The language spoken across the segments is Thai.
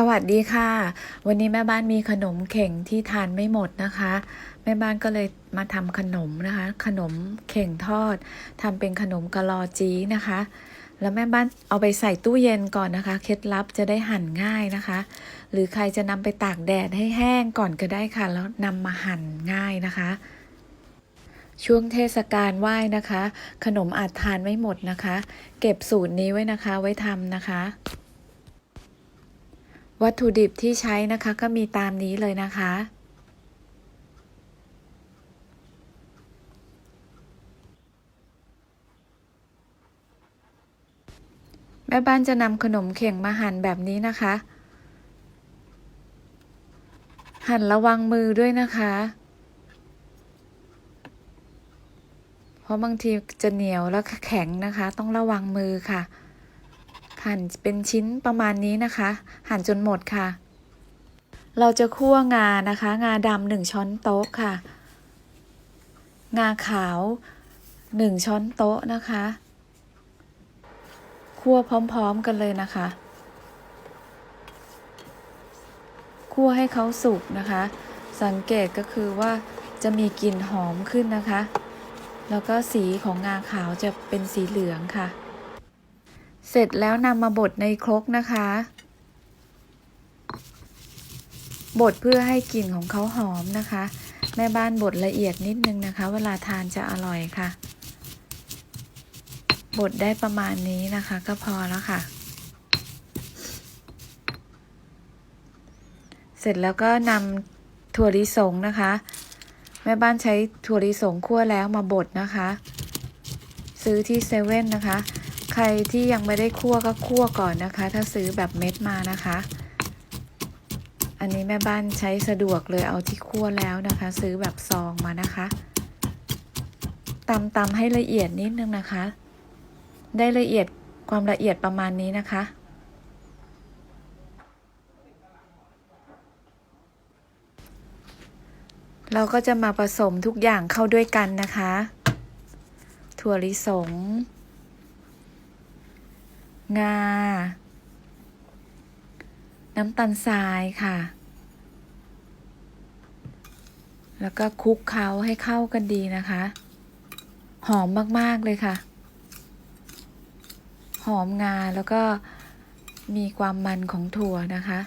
สวัสดีค่ะ วันนี้แม่บ้านมีขนมเข่งที่ทานไม่หมดนะคะ แม่บ้านก็เลยมาทำขนมนะคะ ขนมเข่งทอดทำเป็นขนมกะลอจีนะคะ แล้วแม่บ้านเอาไปใส่ตู้เย็นก่อนนะคะ เคล็ดลับจะได้หั่นง่ายนะคะ หรือใครจะนำไปตากแดดให้แห้งก่อนก็ได้ค่ะ แล้วนำมาหั่นง่ายนะคะช่วงเทศกาลไหว้นะคะ ขนมอาจทานไม่หมดนะคะ เก็บสูตรนี้ไว้นะคะ ไว้ทำนะคะ วัตถุดิบที่ใช้นะคะก็มีตามนี้เลยนะคะ แม่บ้านจะนำขนมเข่งมาหั่นแบบนี้นะคะ หั่นระวังมือด้วยนะคะ เพราะบางทีจะเหนียวแล้วแข็งนะคะ ต้องระวังมือค่ะ หั่นเป็นชิ้นประมาณนี้นะคะ หั่นจนหมดค่ะ เราจะคั่วงานะคะ งาดำหนึ่งช้อนโต๊ะค่ะ งาขาวหนึ่งช้อนโต๊ะนะคะ คั่วพร้อมๆกันเลยนะคะ คั่วให้เขาสุกนะคะ สังเกตก็คือว่าจะมีกลิ่นหอมขึ้นนะคะ แล้วก็สีของงาขาวจะเป็นสีเหลืองค่ะ เสร็จแล้วนำมาบดในครกนะคะ บดเพื่อให้กลิ่นของเขาหอมนะคะ แม่บ้านบดละเอียดนิดนึงนะคะ เวลาทานจะอร่อยค่ะ บดได้ประมาณนี้นะคะ ก็พอแล้วค่ะ เสร็จแล้วก็นำถั่วลิสงนะคะ แม่บ้านใช้ถั่วลิสงคั่วแล้วมาบดนะคะ ซื้อที่เซเว่นนะคะ ใครที่ยังไม่ได้คั่วก็คั่วก่อนนะคะ ถ้าซื้อแบบเม็ดมานะคะ อันนี้แม่บ้านใช้สะดวกเลยเอาที่คั่วแล้วนะคะ ซื้อแบบซองมานะคะตำตำให้ละเอียดนิดนึงนะคะ ได้ละเอียดความละเอียดประมาณนี้นะคะเราก็จะมาผสมทุกอย่างเข้าด้วยกันนะคะ ถั่วลิสง งา น้ำตาลทรายค่ะ แล้วก็คลุกเคล้าให้เข้ากันดีนะคะ หอมมาก ๆ เลยค่ะ หอมงาแล้วก็มีความมันของถั่วนะคะ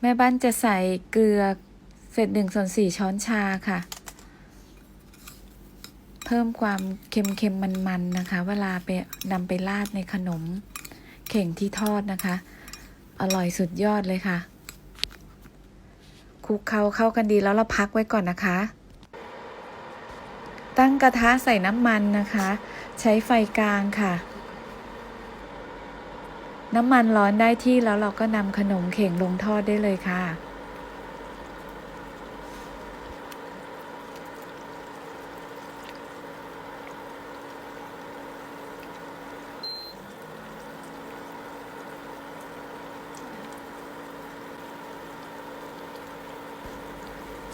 แม่บ้านจะใส่เกลือเศษหนึ่งส่วนสี่ช้อนชาค่ะ เพิ่มความเค็มๆมันๆนะคะ เวลาไปนำไปราดในขนม เข่งที่ทอดนะคะ อร่อยสุดยอดเลยค่ะ คลุกเคล้าเข้ากันดีแล้วเราพักไว้ก่อนนะคะ ตั้งกระทะใส่น้ำมันนะคะ ใช้ไฟกลางค่ะ น้ำมันร้อนได้ที่แล้วเราก็นำขนมเข่งลงทอดได้เลยค่ะ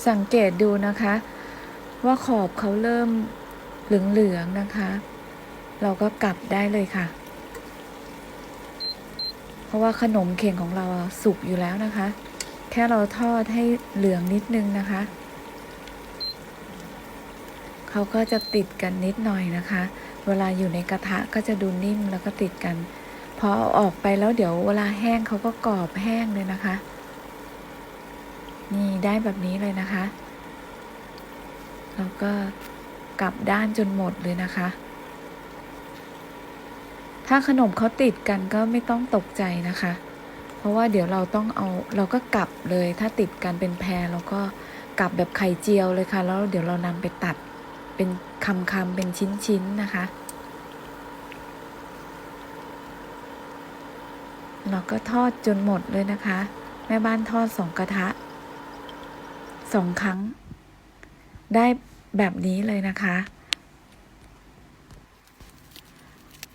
สังเกตดูนะคะ ว่าขอบเขาเริ่มเหลืองๆนะคะ เราก็กลับได้เลยค่ะ เพราะว่าขนมเข่งของเราสุกอยู่แล้วนะคะ แค่เราทอดให้เหลืองนิดนึงนะคะ เขาก็จะติดกันนิดหน่อยนะคะ เวลาอยู่ในกระทะก็จะดูนิ่มแล้วก็ติดกันพอเอาออกไปแล้วเดี๋ยวเวลาแห้งเขาก็กรอบแห้งเลยนะคะ นี่ได้แบบนี้เลยนะคะ แล้วก็กลับด้านจนหมดเลยนะคะ ถ้าขนมเขาติดกันก็ไม่ต้องตกใจนะคะ เพราะว่าเดี๋ยวเราต้องเอาเราก็กลับเลยถ้าติดกันเป็นแพรเราก็กลับแบบไข่เจียวเลยค่ะ แล้วเดี๋ยวเรานำไปตัดเป็นคำคำๆเป็นชิ้นๆนะคะ เราก็ทอดจนหมดเลยนะคะ แม่บ้านทอดสองกระทะ สองครั้ง ได้แบบนี้เลยนะคะ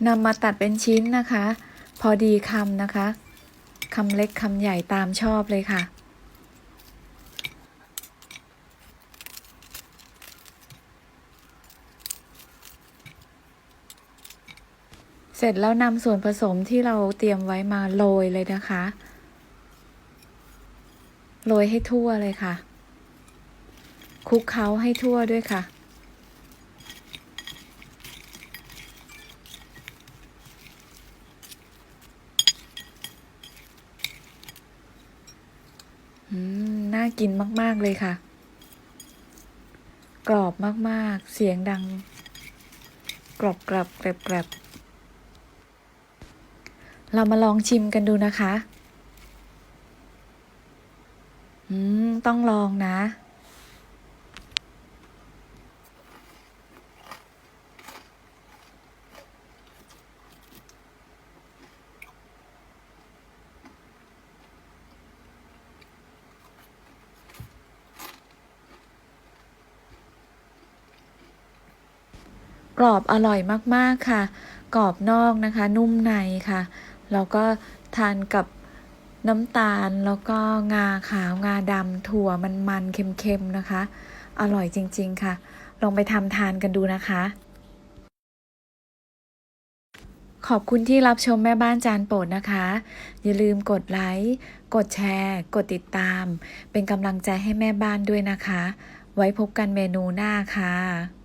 นำมาตัดเป็นชิ้นนะคะ พอดีคำนะคะคำเล็กคำใหญ่ตามชอบเลยค่ะ เสร็จแล้วนำส่วนผสมที่เราเตรียมไว้มาโรยเลยนะคะ โรยให้ทั่วเลยค่ะ คลุกเคล้าให้ทั่วด้วยค่ะ น่ากินมาก ๆ เลยค่ะ กรอบมาก ๆ เสียงดัง กรอบกรับแกรบแกรบเรามาลองชิมกันดูนะคะ อืม ต้องลองนะ กรอบอร่อยมากๆค่ะ กรอบนอกนะคะ นุ่มในค่ะ แล้วก็ทานกับน้ำตาลแล้วก็งาขาวงาดำถั่วมันๆเค็มๆนะคะ อร่อยจริง ๆ ค่ะ ลองไปทำทานกันดูนะคะ ขอบคุณที่รับชมแม่บ้านจานโปรดนะคะ อย่าลืมกดไลค์ กดแชร์ กดติดตาม เป็นกำลังใจให้แม่บ้านด้วยนะคะ ไว้พบกันเมนูหน้าค่ะ